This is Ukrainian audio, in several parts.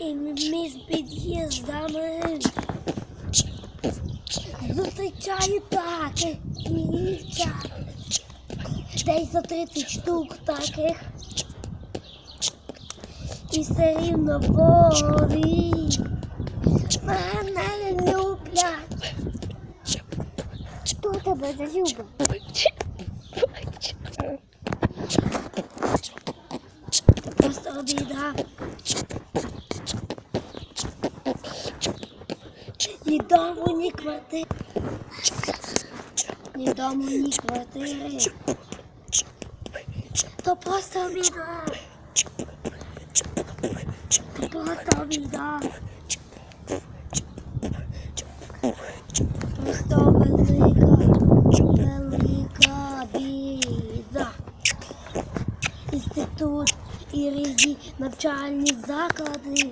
І між під'їздами зустрічаю таки дівчат. Десь за 30 штук таких. І все рівно вони мене не люблять. Хто тебе не любить? Просто обіда. Ні дому, ні квартири. Ні дому, ні квартири. То просто біда. То просто біда. Просто велика, велика біда. Інститут і різні навчальні заклади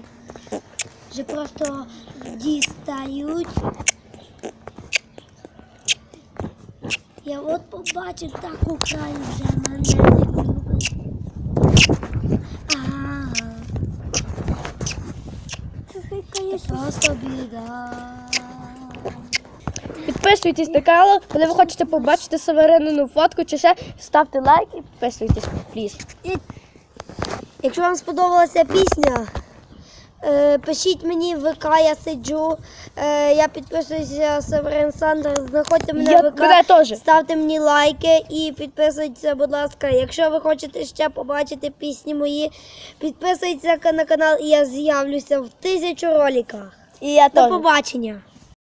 вже просто дістають. Я от побачив таку край вже мене не любить. Ага. Просто біда. Підписуйтесь на канал, коли ви хочете побачити суверенну фотку чи ще ставте лайк і підписуйтесь, пліз. Якщо вам сподобалася пісня, пишіть мені в ВК, я сиджу. Е, я підписуюся Северин Сандер. Знаходьте мене в ВК. Ставте мені лайки і підписуйтеся, будь ласка. Якщо ви хочете ще побачити пісні мої, підписуйтеся на канал і я з'явлюся в тисячу роликах. І я До побачення!